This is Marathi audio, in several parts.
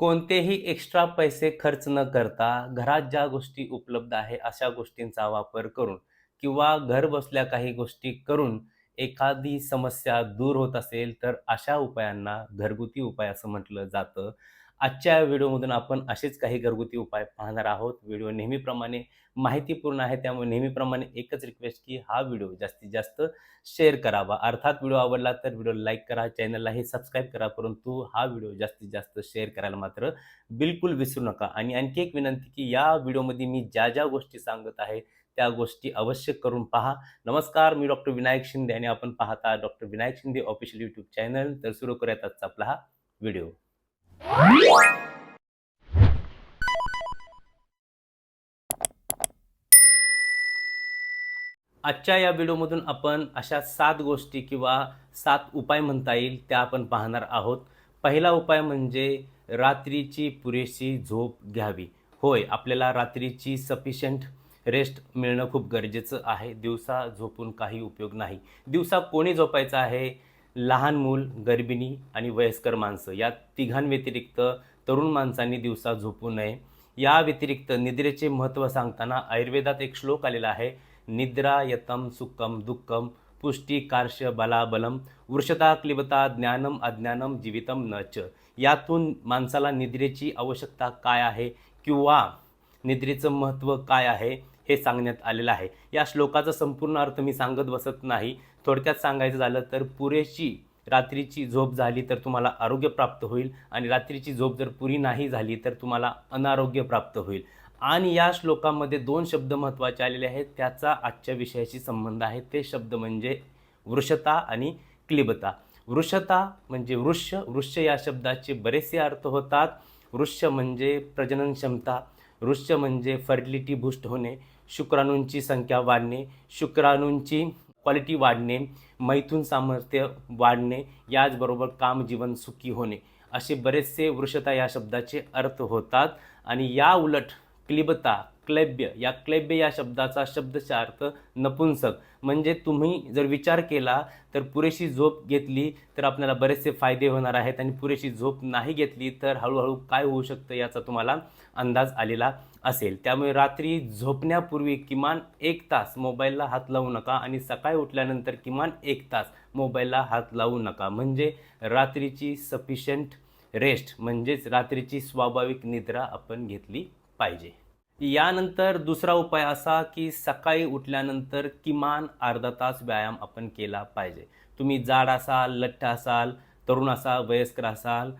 कोणतेही एक्स्ट्रा पैसे खर्च न करता घरात ज्या गोष्टी उपलब्ध आहे अशा गोष्टींचा वापर करून किंवा घर बसल्या काही गोष्टी करून एखादी समस्या दूर होत असेल तर अशा उपायांना घरगुती उपाय असं म्हटलं जातं. आजच्या व्हिडिओमधून आपण असेच काही घरगुती उपाय पाहणार आहोत. व्हिडिओ नेहमीप्रमाणे माहितीपूर्ण आहे त्यामुळे नेहमीप्रमाणे एकच रिक्वेस्ट की हा व्हिडिओ जास्तीत जास्त शेअर करावा. अर्थात व्हिडिओ आवडला तर व्हिडिओ लाईक करा, चॅनललाही सबस्क्राईब करा. परंतु हा व्हिडिओ जास्तीत जास्त शेअर करायला मात्र बिलकुल विसरू नका. आणि आणखी एक विनंती की या व्हिडिओमध्ये मी ज्या ज्या गोष्टी सांगत आहे त्या गोष्टी अवश्य करून पहा. नमस्कार, मी डॉक्टर विनायक शिंदे आणि आपण पाहता doctor Vinayak Shinde official YouTube channel. तर सुरू करूयात आजचा आपला हा व्हिडिओ. आजच्या या व्हिडिओमधून आपण अशा सात गोष्टी किंवा सात उपाय म्हणता येईल त्या आपण पाहणार आहोत. पहिला उपाय म्हणजे रात्रीची पुरेशी झोप घ्यावी. होय, आपल्याला रात्रीची सफिशियंट रेस्ट मिळणं खूप गरजेचं आहे. दिवसा झोपून काही उपयोग नाही. दिवसा कोणी झोपायचं आहे? लहान मूल, गर्भिणी आणि वयस्कर माणसं या तिघांव्यतिरिक्त तरुण माणसांनी दिवसा झोपू नये. या व्यतिरिक्त निद्रेचे महत्त्व सांगताना आयुर्वेदात एक श्लोक आलेला आहे. निद्रा यतम सुखम दुःखम पुष्टी कार्श्य बलाबलम वृषता क्लिबता ज्ञानम अज्ञानम जीवितम न च. यातून माणसाला निद्रेची आवश्यकता काय आहे किंवा निद्रेचं महत्त्व काय आहे हे सांगण्यात आलेलं आहे. या श्लोकाचा संपूर्ण अर्थ मी सांगत बसत नाही. थोडक्यात सांगायचं झालं तर पुरेशी रात्रीची झोप झाली तर तुम्हाला आरोग्य प्राप्त होईल आणि रात्रीची झोप जर पुरी नाही झाली तर तुम्हाला अनारोग्य प्राप्त होईल. आणि या श्लोकामध्ये दोन शब्द महत्त्वाचे आलेले आहेत. त्याचा आजच्या विषयाशी संबंध आहे. ते शब्द म्हणजे वृषता आणि क्लिबता. वृषता म्हणजे वृक्ष. वृक्ष या शब्दाचे बरेचसे अर्थ होतात. वृक्ष म्हणजे प्रजनन क्षमता, वृक्ष म्हणजे फर्टिलिटी बूस्ट होणे, शुक्राणूंची संख्या वाढणे, शुक्राणूंची क्वालिटी वाढणे, मैथुन सामर्थ्य वाढणे, याचबरोबर काम जीवन सुखी होणे. असे बरेचसे वृषता या शब्दाचे अर्थ होतात. आणि या उलट क्लिबता, क्लैब्य या क्लैब्य या शब्दाचा शब्दशः अर्थ नपुंसक. म्हणजे तुम्ही जर विचार केला तर पुरेशी झोप घेतली तर आपल्याला बरेचसे फायदे होणार आहेत आणि पुरेशी झोप नाही घेतली तर हळूहळू काय होऊ शकतं याचा तुम्हाला अंदाज आलेला असेल. त्यामुळे रात्री झोपण्यापूर्वी किमान एक तास मोबाईलला हात लावू नका आणि सकाळी उठल्यानंतर किमान एक तास मोबाईलला हात लावू नका. म्हणजे रात्रीची सफिशियंट रेस्ट म्हणजेच रात्रीची स्वाभाविक निद्रा आपण घेतली पाहिजे. यानंतर दुसरा उपाय असा की सकाळी उठल्यानंतर किमान अर्धा तास व्यायाम आपण केला पाहिजे. तुम्ही जाड असाल, लठ्ठ असाल, तरुण असाल, वयस्कर असाल,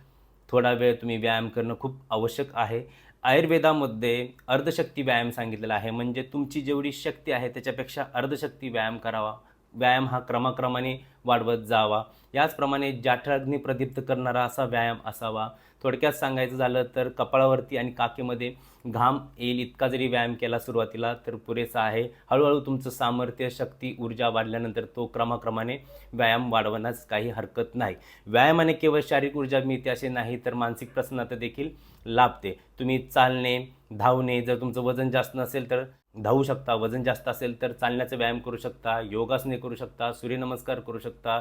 थोडा वेळ तुम्ही व्यायाम करणं खूप आवश्यक आहे. आयुर्वेदामध्ये अर्धशक्ती व्यायाम सांगितलेला आहे. म्हणजे तुमची जेवढी शक्ती आहे त्याच्यापेक्षा अर्धशक्ती व्यायाम करावा. व्यायाम हा क्रमाक्रमाने वाढवत जावा. याचप्रमाणे जाठराग्नी प्रदीप्त करणारा असा व्यायाम असावा. थोडक्यात सांगायचं झालं तर कपाळावरती आणि काकेमध्ये घाम येईल इतका जरी व्यायाम केला सुरुवातीला तर पुरेसा आहे. हळूहळू तुमचं सामर्थ्य, शक्ती, ऊर्जा वाढल्यानंतर तो क्रमाक्रमाने व्यायाम वाढवण्यास काही हरकत नाही. व्यायामाने केवळ शारीरिक ऊर्जा मिळते असे नाही तर मानसिक प्रसन्नता देखील लाभते. तुम्ही चालणे, धावणे, जर तुमचं वजन जास्त नसेल तर धावू शकता. वजन जास्त असेल तर चालण्याचा व्यायाम करू शकता, योगासने करू शकता, सूर्यनमस्कार करू शकता,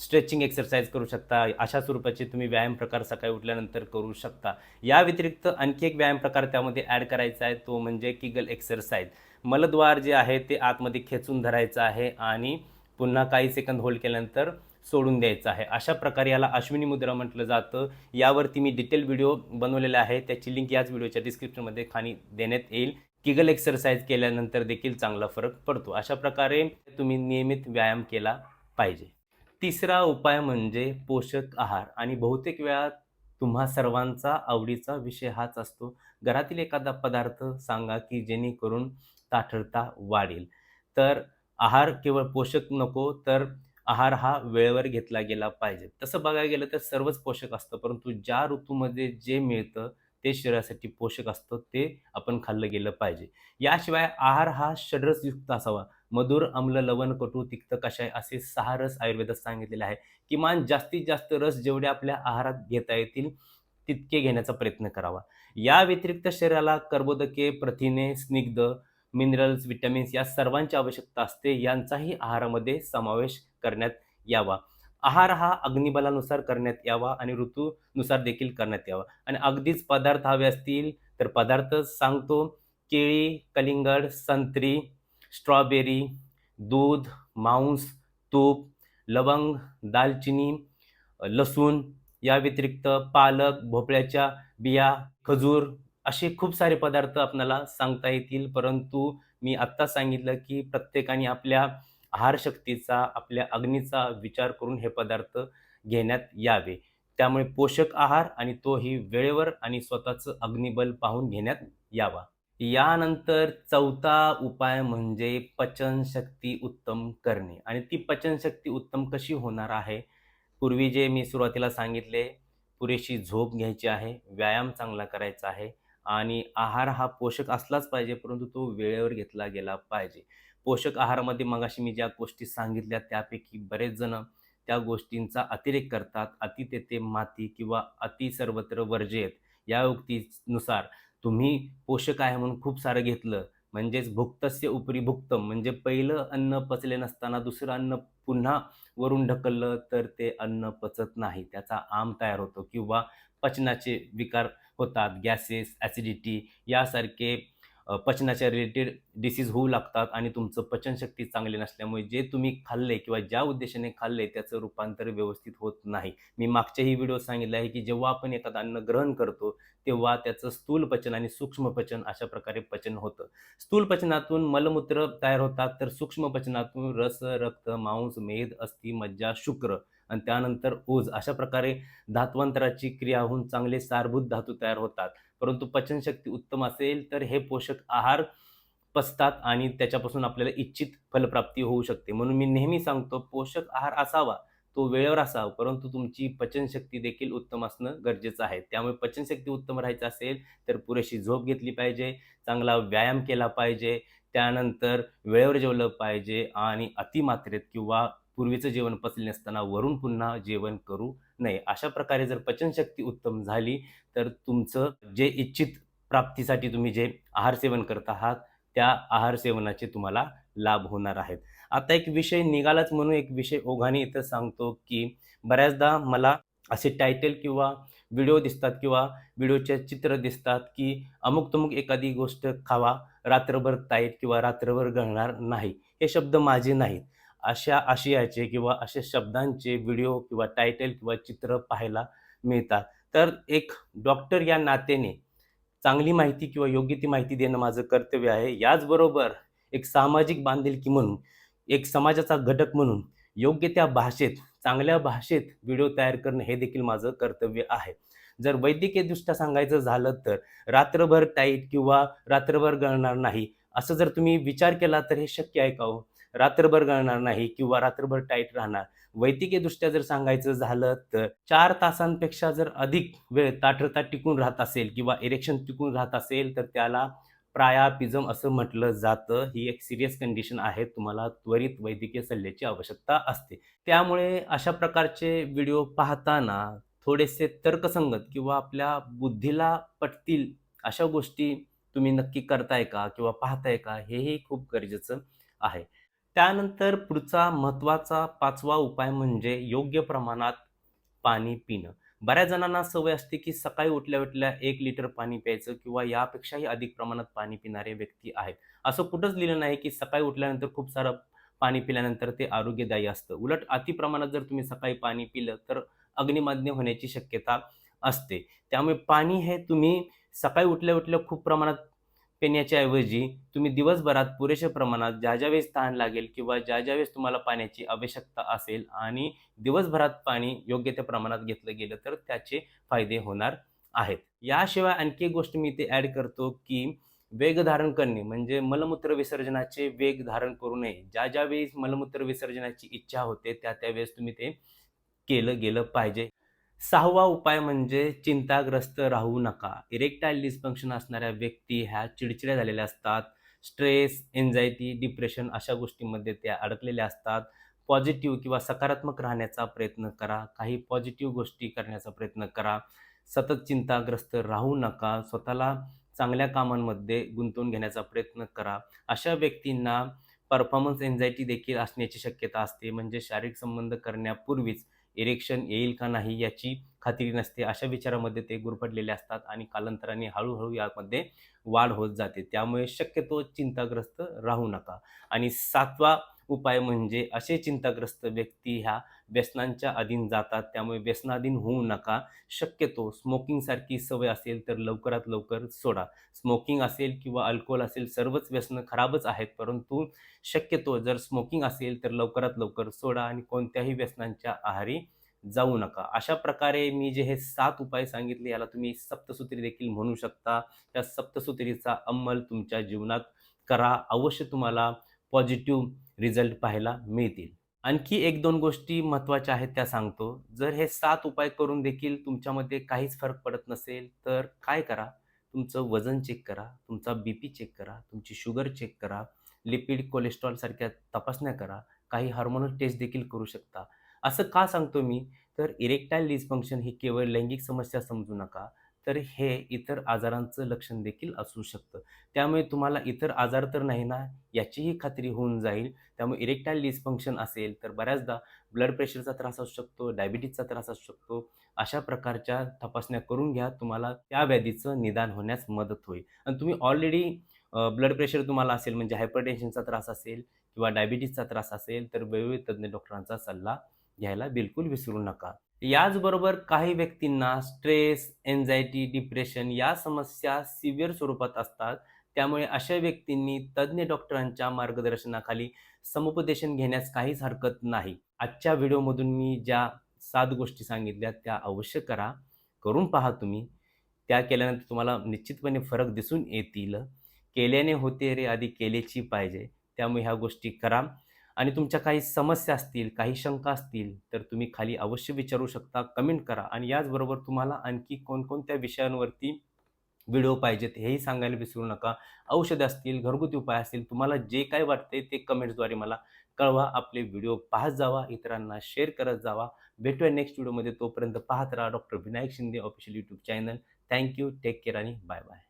स्ट्रेचिंग एक्सरसाइज करू शकता. अशा स्वरूपाचे तुम्ही व्यायाम प्रकार सकाळी उठल्यानंतर करू शकता. या व्यतिरिक्त आणखी एक व्यायाम प्रकार त्यामध्ये ॲड करायचा आहे तो म्हणजे किगल एक्सरसाइज. मलद्वार जे आहे ते आतमध्ये खेचून धरायचं आहे आणि पुन्हा काही सेकंद होल्ड केल्यानंतर सोडून द्यायचं आहे. अशा प्रकारे याला अश्विनी मुद्रा म्हटलं जातं. यावरती मी डिटेल व्हिडिओ बनवलेला आहे. त्याची लिंक याच व्हिडिओच्या डिस्क्रिप्शनमध्ये खाली देण्यात येईल. किगल एक्सरसाइज केल्यानंतर देखील चांगला फरक पडतो. अशा प्रकारे तुम्ही नियमित व्यायाम केला पाहिजे. तिसरा उपाय म्हणजे पोषक आहार आणि बहुतेक वेळा तुम्हा सर्वांचा आवडीचा विषय हाच असतो. घरातील एखादा पदार्थ सांगा की जेणेकरून ताठरता वाढेल. तर आहार केवळ पोषक नको तर आहार हा वेळेवर घेतला गेला पाहिजे. तसं बघायला गेलं तर सर्वच पोषक असतं. परंतु ज्या ऋतूमध्ये जे मिळतं ते शरीरासाठी पोषक असतं ते आपण खाल्लं गेलं पाहिजे. याशिवाय आहार हा षडरसयुक्त असावा. मधुर, आम्ल, लवण, कटू, तिक्त, कषाय असे सहा रस आयुर्वेदात सांगितलेले आहे. किमान जास्तीत जास्त रस जेवढे आपल्या आहारात घेता येतील तितके घेण्याचा प्रयत्न करावा. या व्यतिरिक्त शरीराला कर्बोदके, प्रथिने, स्निग्ध, मिनरल्स, व्हिटॅमिन्स या सर्वांची आवश्यकता असते. यांचाही आहारामध्ये समावेश करण्यात यावा. आहार हा अग्निबलानुसार करण्यात यावा आणि ऋतूनुसार देखील करण्यात यावा. आणि अगदीच पदार्थ हवे असतील तर पदार्थ सांगतो. केळी कलिंगड संत्री स्ट्रॉबेरी दूध मांस तूप लवंग दालचिनी लसूण या व्यतिरिक्त पालक भोपळ्याच्या बिया खजूर असे खूप सारे पदार्थ आपल्याला सांगता येतील. परंतु मी आत्ता सांगितलं की प्रत्येकाने आपल्या आहारशक्तीचा आपल्या अग्नीचा विचार करून हे पदार्थ घेण्यात यावे. त्यामुळे पोषक आहार आणि तोही वेळेवर आणि स्वतःचं अग्निबल पाहून घेण्यात यावा. यानंतर चौथा उपाय म्हणजे पचनशक्ती उत्तम करणे. आणि ती पचनशक्ती उत्तम कशी होणार आहे? पूर्वी जे मी सुरुवातीला सांगितले पुरेशी झोप घ्यायची आहे व्यायाम चांगला करायचा आहे आणि आहार हा पोषक असलाच पाहिजे परंतु तो वेळेवर घेतला गेला पाहिजे. पोषक आहारामध्ये मगाशी मी ज्या गोष्टी सांगितल्या त्यापैकी बरेच जण त्या गोष्टींचा अतिरेक करतात. अति तेथे माती किंवा अति सर्वत्र वर्जेत या उक्तीनुसार तुम्ही पोषक आहे म्हणून खूप सारं घेतलं. म्हणजेच भुक्तस्य उपरी भुक्तम. म्हणजे पहिलं अन्न पचले नसताना दुसरं अन्न पुन्हा वरून ढकललं तर ते अन्न पचत नाही. त्याचा आम तयार होतो किंवा पचनाचे विकार होतात. गॅसेस ॲसिडिटी यासारखे पचनाच्या रिलेटेड डिसीज होऊ लागतात आणि तुमचं पचनशक्ती चांगली नसल्यामुळे जे तुम्ही खाल्ले किंवा ज्या उद्देशाने खाल्ले त्याचं रूपांतर व्यवस्थित होत नाही. मी मागच्याही व्हिडिओ सांगितलं आहे की जेव्हा आपण एखादं अन्न ग्रहण करतो तेव्हा त्याचं स्थूल पचन आणि सूक्ष्म पचन अशा प्रकारे पचन होतं. स्थूल पचनातून मलमूत्र तयार होतात तर सूक्ष्म पचनातून रस रक्त मांस मेद अस्थि मज्जा शुक्र आणि त्यानंतर ओज अशा प्रकारे धातवंतराची क्रिया होऊन चांगले सारभूत धातू तयार होतात. परंतु पचनशक्ती उत्तम असेल तर हे पोषक आहार पचतात आणि त्याच्यापासून आपल्याला इच्छित फलप्राप्ती होऊ शकते. म्हणून मी नेहमी सांगतो पोषक आहार असावा तो वेळेवर असावा परंतु तुमची पचनशक्ती देखील उत्तम असणं गरजेचं आहे. त्यामुळे पचनशक्ती उत्तम राहायचं असेल तर पुरेशी झोप घेतली पाहिजे चांगला व्यायाम केला पाहिजे त्यानंतर वेळेवर जेवलं पाहिजे आणि अतिमात्रेत किंवा पूर्वीचं जेवण पचले नसताना वरून पुन्हा जेवण करू नाही. अशा प्रकारे जर पचनशक्ती उत्तम झाली तर तुमचं जे इच्छित प्राप्तीसाठी तुम्ही जे आहार सेवन करत आहात त्या आहार सेवनाचे तुम्हाला लाभ होणार आहेत. आता एक विषय निघालाच म्हणून एक विषय ओघाने इथं सांगतो की बऱ्याचदा मला असे टायटल किंवा व्हिडिओ दिसतात किंवा व्हिडिओचे चित्र दिसतात की अमुक तमुक एखादी गोष्ट खावा रात्रभर ताईट किंवा रात्रभर गळणार नाही. हे शब्द माझे नाहीत. अशा आशयाचे किंवा अशा शब्दांचे व्हिडिओ किंवा टायटल किंवा चित्र पाहायला मिळतात. तर एक डॉक्टर या नात्याने चांगली माहिती किंवा योग्य ती माहिती देणं माझं कर्तव्य आहे. याचबरोबर एक सामाजिक बांधिलकी म्हणून एक समाजाचा घटक म्हणून योग्य त्या भाषेत चांगल्या भाषेत व्हिडिओ तयार करणं हे देखील माझं कर्तव्य आहे. जर वैद्यकीयदृष्ट्या सांगायचं झालं तर रात्रभर टाईट किंवा रात्रभर गळणार नाही असं जर तुम्ही विचार केला तर हे शक्य आहे का हो? रात्रभर गळणार नाही किंवा रात्रभर टाईट राहणार. वैद्यकीयदृष्ट्या जर सांगायचं झालं तर चार तासांपेक्षा जर अधिक वेळ ताठरता टिकून राहत असेल किंवा इरेक्शन टिकून राहत असेल तर त्याला प्रायापिझम असं म्हटलं जातं. ही एक सिरियस कंडिशन आहे. तुम्हाला त्वरित वैद्यकीय सल्ल्याची आवश्यकता असते. त्यामुळे अशा प्रकारचे व्हिडिओ पाहताना थोडेसे तर्कसंगत किंवा आपल्या बुद्धीला पटतील अशा गोष्टी तुम्ही नक्की करताय का किंवा पाहताय का हेही खूप गरजेचं आहे. त्यानंतर पुढचा महत्त्वाचा पाचवा उपाय म्हणजे योग्य प्रमाणात पाणी पिणं. बऱ्याच जणांना सवय असते की सकाळी उठल्या उठल्या एक लिटर पाणी प्यायचं किंवा यापेक्षाही अधिक प्रमाणात पाणी पिणारे व्यक्ती आहेत. असं कुठंच लिहिलं नाही की सकाळी उठल्यानंतर खूप सारं पाणी पिल्यानंतर ते आरोग्यदायी असतं. उलट अति प्रमाणात जर तुम्ही सकाळी पाणी पिलं तर अग्निमाद्य होण्याची शक्यता असते. त्यामुळे पाणी हे तुम्ही सकाळी उठल्या उठल्या खूप प्रमाणात पिण्याच्या ऐवजी तुम्ही दिवसभरात पुरेशा प्रमाणात ज्या ज्या वेळेस तहान लागेल किंवा ज्या ज्या वेळेस तुम्हाला पाण्याची आवश्यकता असेल आणि दिवसभरात पाणी योग्य त्या प्रमाणात घेतलं गेलं तर त्याचे फायदे होणार आहेत. याशिवाय आणखी एक गोष्ट मी इथे ॲड करतो की वेग धारण करणे म्हणजे मलमूत्र विसर्जनाचे वेग धारण करू नये. ज्या ज्या वेळेस मलमूत्र विसर्जनाची इच्छा होते त्या त्यावेळेस तुम्ही ते केलं गेलं पाहिजे. सहावा उपाय म्हणजे चिंताग्रस्त राहू नका. इरेक्टाईल डिस्फंक्शन असणाऱ्या व्यक्ती ह्या चिडचिड्या झालेल्या असतात. स्ट्रेस एन्झायटी डिप्रेशन अशा गोष्टींमध्ये त्या अडकलेल्या असतात. पॉझिटिव्ह किंवा सकारात्मक राहण्याचा प्रयत्न करा. काही पॉझिटिव्ह गोष्टी करण्याचा प्रयत्न करा. सतत चिंताग्रस्त राहू नका. स्वतःला चांगल्या कामांमध्ये गुंतवून घेण्याचा प्रयत्न करा. अशा व्यक्तींना परफॉर्मन्स एन्झायटी देखील असण्याची शक्यता असते. म्हणजे शारीरिक संबंध करण्यापूर्वीच इरेक्शन येईल का नाही याची खात्री नसते. अशा विचारामध्ये ते गुरफडलेले असतात आणि कालांतराने हळूहळू यामध्ये वाढ होत जाते. त्यामुळे शक्यतो चिंताग्रस्त राहू नका. आणि सातवा उपाय म्हणजे असे चिंताग्रस्त व्यक्ती ह्या व्यसनांच्या अधीन जातात. त्यामुळे व्यसनाधीन होऊ नका. शक्यतो स्मोकिंगसारखी सवय असेल तर लवकरात लवकर सोडा. स्मोकिंग असेल किंवा अल्कोहोल असेल सर्वच व्यसनं खराबच आहेत. परंतु शक्यतो जर स्मोकिंग असेल तर लवकरात लवकर सोडा आणि कोणत्याही व्यसनांच्या आहारी जाऊ नका. अशा प्रकारे मी जे हे सात उपाय सांगितले याला तुम्ही सप्तसूत्री देखील म्हणू शकता. त्या सप्तसूत्रीचा अंमल तुमच्या जीवनात करा. अवश्य तुम्हाला पॉझिटिव्ह रिझल्ट पाहायला मिळतील. आणखी एक दोन गोष्टी महत्त्वाच्या आहेत त्या सांगतो. जर हे सात उपाय करून देखील तुमच्यामध्ये काहीच फरक पडत नसेल तर काय करा? तुमचं वजन चेक करा तुमचा बी पी चेक करा तुमची शुगर चेक करा लिपिड कोलेस्ट्रॉलसारख्या तपासण्या करा काही हार्मोनल टेस्ट देखील करू शकता. असं का सांगतो मी? तर इरेक्टाईल डिस्फंक्शन ही केवळ लैंगिक समस्या समजू नका तर हे इतर आजारांचं लक्षण देखील असू शकतं. त्यामुळे तुम्हाला इतर आजार तर नाही ना याचीही खात्री होऊन जाईल. त्यामुळे इरेक्टाईल डिस्फंक्शन असेल तर बऱ्याचदा ब्लड प्रेशरचा त्रास असू शकतो डायबिटीजचा त्रास असू शकतो. अशा प्रकारच्या तपासण्या करून घ्या. तुम्हाला त्या व्याधीचं निदान होण्यास मदत होईल. आणि तुम्ही ऑलरेडी ब्लड प्रेशर तुम्हाला असेल म्हणजे हायपरटेन्शनचा त्रास असेल किंवा डायबिटीजचा त्रास असेल तर वेगवेगळे तज्ज्ञ डॉक्टरांचा सल्ला घ्यायला बिलकुल विसरू नका. याचबरोबर काही व्यक्तींना स्ट्रेस एन्झायटी डिप्रेशन या समस्या सिव्हिअर स्वरूपात असतात. त्यामुळे अशा व्यक्तींनी तज्ज्ञ डॉक्टरांच्या मार्गदर्शनाखाली समुपदेशन घेण्यास काहीच हरकत नाही. आजच्या व्हिडिओमधून मी ज्या सात गोष्टी सांगितल्या त्या अवश्य करा. करून पहा तुम्ही. त्या केल्यानंतर तुम्हाला निश्चितपणे फरक दिसून येतील. केल्याने होते रे आधी केलेची पाहिजे. त्यामुळे ह्या गोष्टी करा. आणि तुमच्या काही समस्या असतील काही शंका असतील तर तुम्ही खाली अवश्य विचारू शकता कमेंट करा. आणि याचबरोबर तुम्हाला आणखी कोणकोणत्या विषयांवरती व्हिडिओ पाहिजेत हेही सांगायला विसरू नका. औषधं असतील घरगुती उपाय असतील तुम्हाला जे काय वाटते ते कमेंट्सद्वारे मला कळवा. आपले व्हिडिओ पाहत जावा इतरांना शेअर करत जावा. भेटूया नेक्स्ट व्हिडिओमध्ये. तोपर्यंत पाहत राहा doctor Vinayak Shinde official YouTube channel. Thank you take care आणि बाय बाय.